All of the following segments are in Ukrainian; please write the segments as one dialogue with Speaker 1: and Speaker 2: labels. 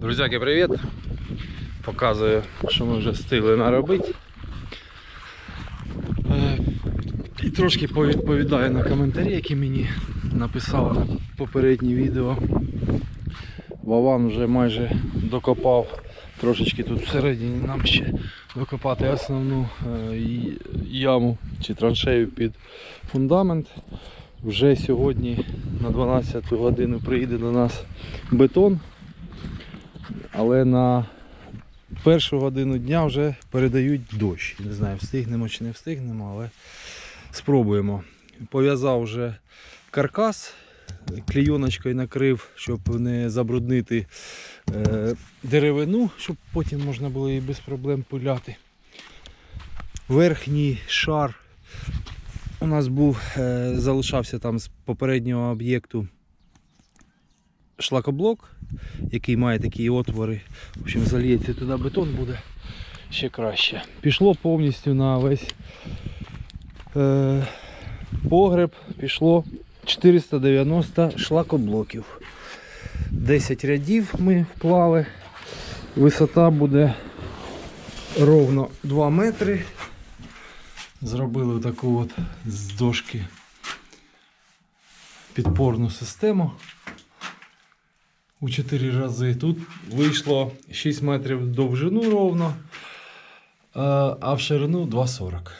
Speaker 1: Друзяки, привіт! Показую, що ми вже встигли наробити. Е, І трошки повідповідаю на коментарі, які мені написали на попереднє відео. Вован вже майже докопав трошечки тут всередині нам ще докопати основну е, яму чи траншею під фундамент. Вже сьогодні на 12 годину приїде до нас бетон, але на першу годину дня вже передають дощ. Не знаю, встигнемо чи не встигнемо, але спробуємо. Пов'язав вже каркас, клійоночкою накрив, щоб не забруднити е, деревину, щоб потім можна було її без проблем пиляти. Верхній шар у нас був, е, залишався там з попереднього об'єкту шлакоблок, який має такі отвори. В общем, зальється туди бетон буде ще краще. Пішло повністю на весь е, погреб, пішло 490 шлакоблоків. 10 рядів ми вклали. Висота буде ровно 2 метри. Зробили таку от з дошки підпорну систему у 4 рази. Тут вийшло 6 метрів довжину ровно, е, а в ширину 2,40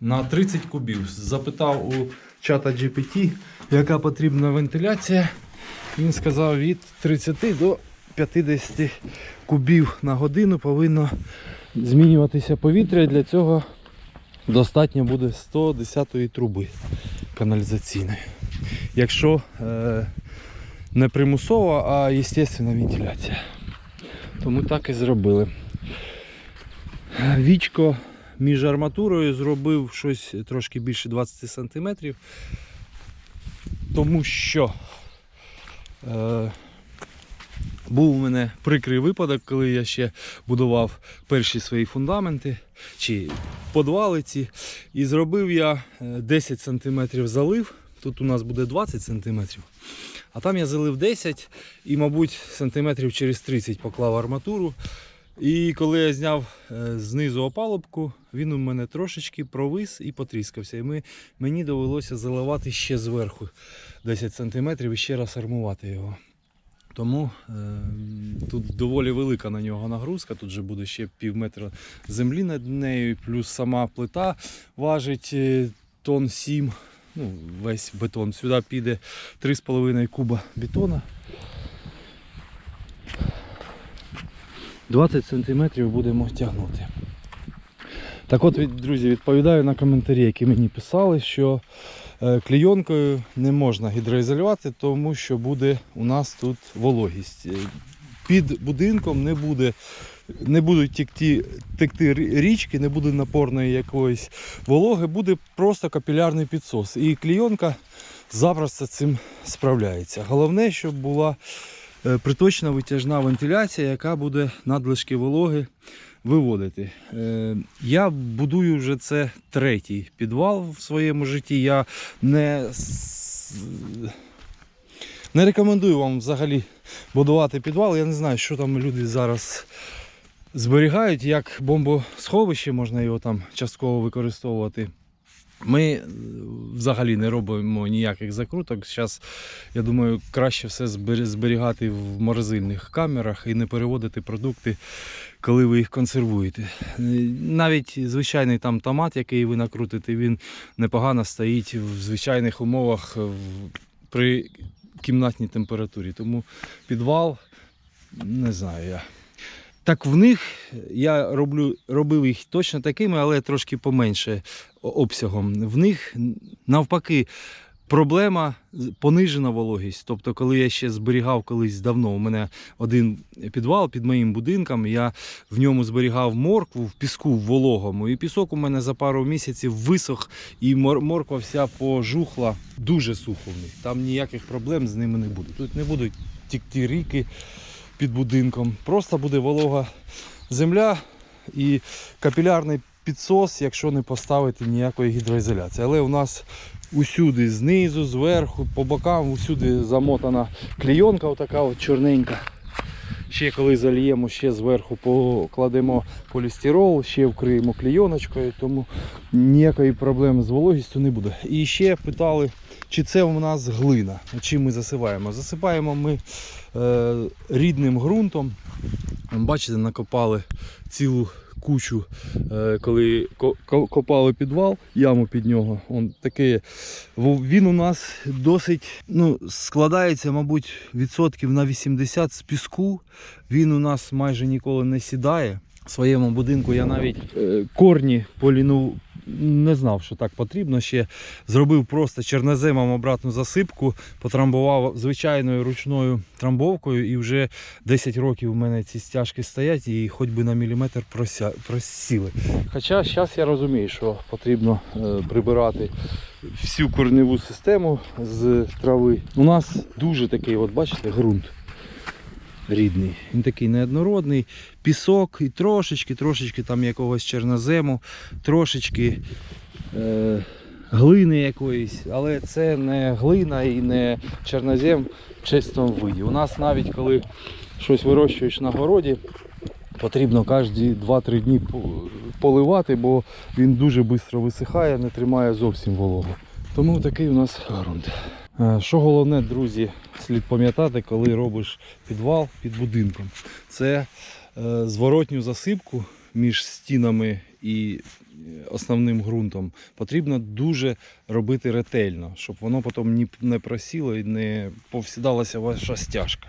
Speaker 1: на 30 кубів. Запитав у чата GPT, яка потрібна вентиляція. Він сказав від 30 до 50 кубів на годину повинно змінюватися повітря. Для цього достатньо буде 110 труби каналізаційної. Якщо е, не примусова, а естественна вентиляція. Тому так і зробили. Вічко між арматурою зробив щось трошки більше 20 см. Тому що е, був у мене прикрий випадок, коли я ще будував перші свої фундаменти чи подвали ці. І зробив я е, 10 см залив. Тут у нас буде 20 см. А там я залив 10 і, мабуть, сантиметрів через 30 поклав арматуру. І коли я зняв е, знизу опалубку, він у мене трошечки провис і потріскався. І ми, мені довелося заливати ще зверху 10 см і ще раз армувати його. Тому е, тут доволі велика на нього нагрузка. Тут же буде ще пів метра землі над нею, плюс сама плита важить е, тонн 7. Ну, весь бетон. Сюди піде 3,5 куба бетона. 20 см будемо тягнути. Так от, друзі, відповідаю на коментарі, які мені писали, що е, клейонкою не можна гідроізолювати, тому що буде у нас тут вологість. Е, Під будинком не буде. Не будуть текти, текти річки, не буде напорної якоїсь вологи, буде просто капілярний підсос. І клійонка запросто цим справляється. Головне, щоб була е, приточна витяжна вентиляція, яка буде надлишки вологи виводити. Е, Я будую вже це третій підвал в своєму житті. Я не, не рекомендую вам взагалі будувати підвал. Я не знаю, що там люди зараз зберігають, як бомбосховище, можна його там частково використовувати. Ми е, взагалі не робимо ніяких закруток. Зараз, я думаю, краще все зберігати в морозильних камерах і не переводити продукти, коли ви їх консервуєте. Е, Навіть звичайний там томат, який ви накрутите, він непогано стоїть в звичайних умовах при кімнатній температурі. Тому підвал, не знаю я. Так в них я роблю, робив їх точно такими, але трошки поменше обсягом. В них навпаки проблема понижена вологість. Тобто, коли я ще зберігав колись давно, у мене один підвал під моїм будинком, я в ньому зберігав моркву в піску в вологому. І пісок у мене за пару місяців висох, і мор- морква вся пожухла дуже сухо в них. Там ніяких проблем з ними не буде. Тут не будуть тікти ріки під будинком. Просто буде волога земля і капілярний підсос, якщо не поставити ніякої гідроізоляції. Але у нас усюди, знизу, зверху, по бокам, усюди замотана клійонка, отака от чорненька. Ще коли зальємо, ще зверху покладемо полістирол, ще вкриємо клійоночкою, тому ніякої проблеми з вологістю не буде. І ще питали, чи це у нас глина, чим ми засипаємо. Засипаємо ми е, рідним ґрунтом. Бачите, накопали цілу кучу, е, коли ко- ко- копали підвал, яму під нього. Он такий, він у нас досить ну, складається, мабуть, відсотків на 80 з піску. Він у нас майже ніколи не сідає. В своєму будинку я навіть е, корні поліну не знав, що так потрібно. Ще зробив просто черноземом обратну засипку, потрамбував звичайною ручною трамбовкою, і вже 10 років у мене ці стяжки стоять і хоч би на міліметр прося... просіли. Хоча зараз я розумію, що потрібно е, прибирати всю корневу систему з трави. У нас дуже такий, от бачите, ґрунт рідний. Він такий неоднородний, пісок і трошечки, трошечки там якогось чорнозему, трошечки е, глини якоїсь, але це не глина і не чорнозем в чистому виді. У нас навіть коли щось вирощуєш на городі, потрібно кожні 2-3 дні поливати, бо він дуже швидко висихає, не тримає зовсім вологу. Тому такий у нас ґрунт. Е, Що головне, друзі, слід пам'ятати, коли робиш підвал під будинком, це е, зворотню засипку між стінами і е, основним ґрунтом потрібно дуже робити ретельно, щоб воно потім не просіло і не повсідалася ваша стяжка.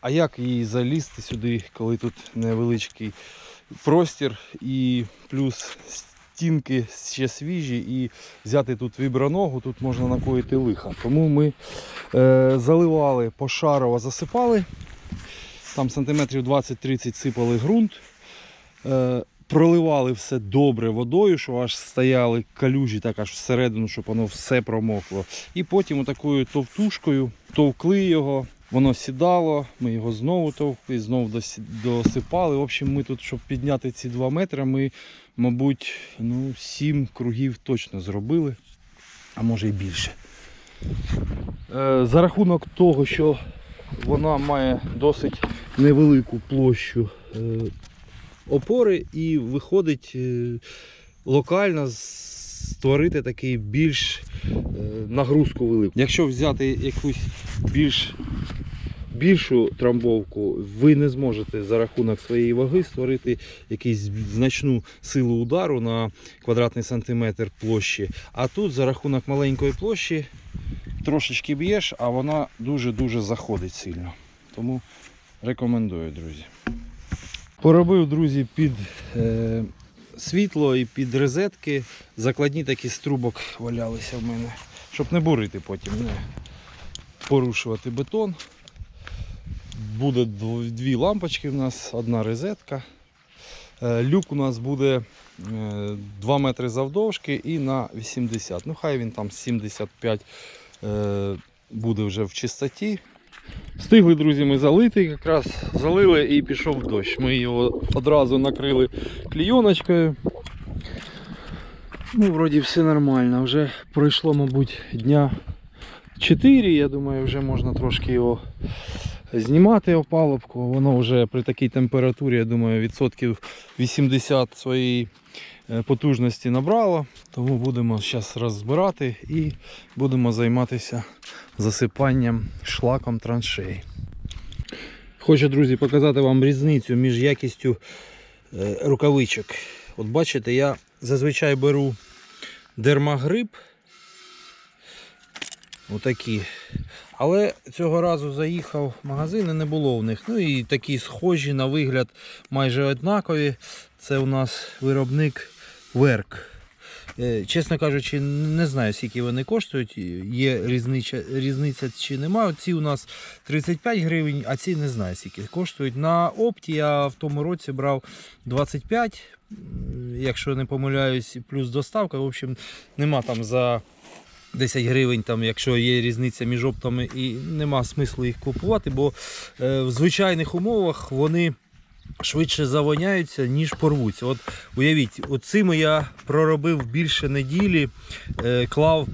Speaker 1: А як її залізти сюди, коли тут невеличкий простір і плюс стінки ще свіжі, і взяти тут віброногу, тут можна накоїти лиха. Тому ми е, заливали пошарово, засипали, там сантиметрів 20-30 сипали ґрунт. Е, проливали все добре водою, щоб аж стояли калюжі так аж всередину, щоб воно все промокло. І потім отакою товтушкою товкли його, воно сідало, ми його знову товкли, знову досипали. В общем, ми тут, щоб підняти ці 2 метри, ми, мабуть, ну, 7 кругів точно зробили, а може і більше. Е, За рахунок того, що вона має досить невелику площу е, опори і виходить е, локально створити такий більш нагрузку велику. Якщо взяти якусь більш більшу трамбовку, ви не зможете за рахунок своєї ваги створити якусь значну силу удару на квадратний сантиметр площі. А тут за рахунок маленької площі трошечки б'єш, а вона дуже-дуже заходить сильно. Тому рекомендую, друзі. Поробив, друзі, під е, світло і під розетки. Закладні такі з трубок валялися в мене, щоб не бурити потім, не порушувати бетон. Буде дві лампочки в нас, одна розетка. Е, Люк у нас буде е, 2 метри завдовжки і на 80. Ну, хай він там 75 е, буде вже в чистоті. Встигли, друзі, ми залити, якраз залили і пішов дощ. Ми його одразу накрили клійоночкою. Ну, вроді все нормально. Вже пройшло, мабуть, дня 4. Я думаю, вже можна трошки його знімати опалубку. Воно вже при такій температурі, я думаю, відсотків 80 своєї е, потужності набрало. Тому будемо зараз розбирати і будемо займатися засипанням шлаком траншей. Хочу, друзі, показати вам різницю між якістю е, рукавичок. От бачите, я зазвичай беру дермагриб. Отакі. Але цього разу заїхав в магазин і не було в них. Ну і такі схожі на вигляд майже однакові. Це у нас виробник Верк. Е, Чесно кажучи, не знаю, скільки вони коштують. Є різниця, різниця чи немає. Ці у нас 35 гривень, а ці не знаю, скільки коштують. На опті я в тому році брав 25, м, якщо не помиляюсь, плюс доставка. В общем, нема там за 10 гривень, там, якщо є різниця між оптами, і нема смислу їх купувати, бо е, в звичайних умовах вони швидше завоняються, ніж порвуться. От уявіть, оцими я проробив більше неділі, е, клав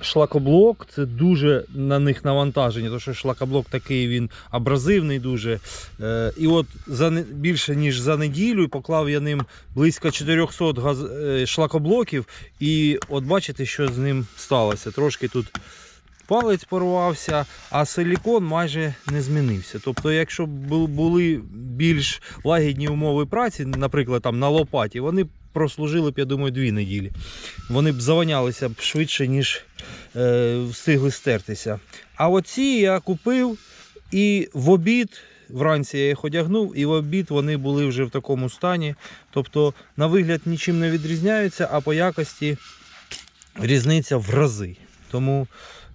Speaker 1: шлакоблок це дуже на них навантаження, тому що шлакоблок такий він абразивний дуже. Е, і от за більше ніж за неділю поклав я ним близько 400 газ, е, шлакоблоків. І от бачите, що з ним сталося. Трошки тут палець порвався, а силікон майже не змінився. Тобто, якщо б були більш лагідні умови праці, наприклад, там на лопаті, вони прослужили б, я думаю, дві неділі. Вони б завонялися б швидше, ніж встигли стертися. А оці я купив і в обід. Вранці я їх одягнув, і в обід вони були вже в такому стані. Тобто, на вигляд нічим не відрізняються, а по якості різниця в рази. Тому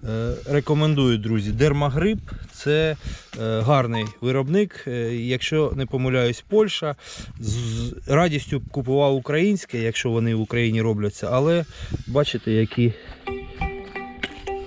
Speaker 1: е, рекомендую, друзі, Дермагрип це е, гарний виробник. Е, якщо не помиляюсь, Польща. З радістю купував українське, якщо вони в Україні робляться, але бачите, які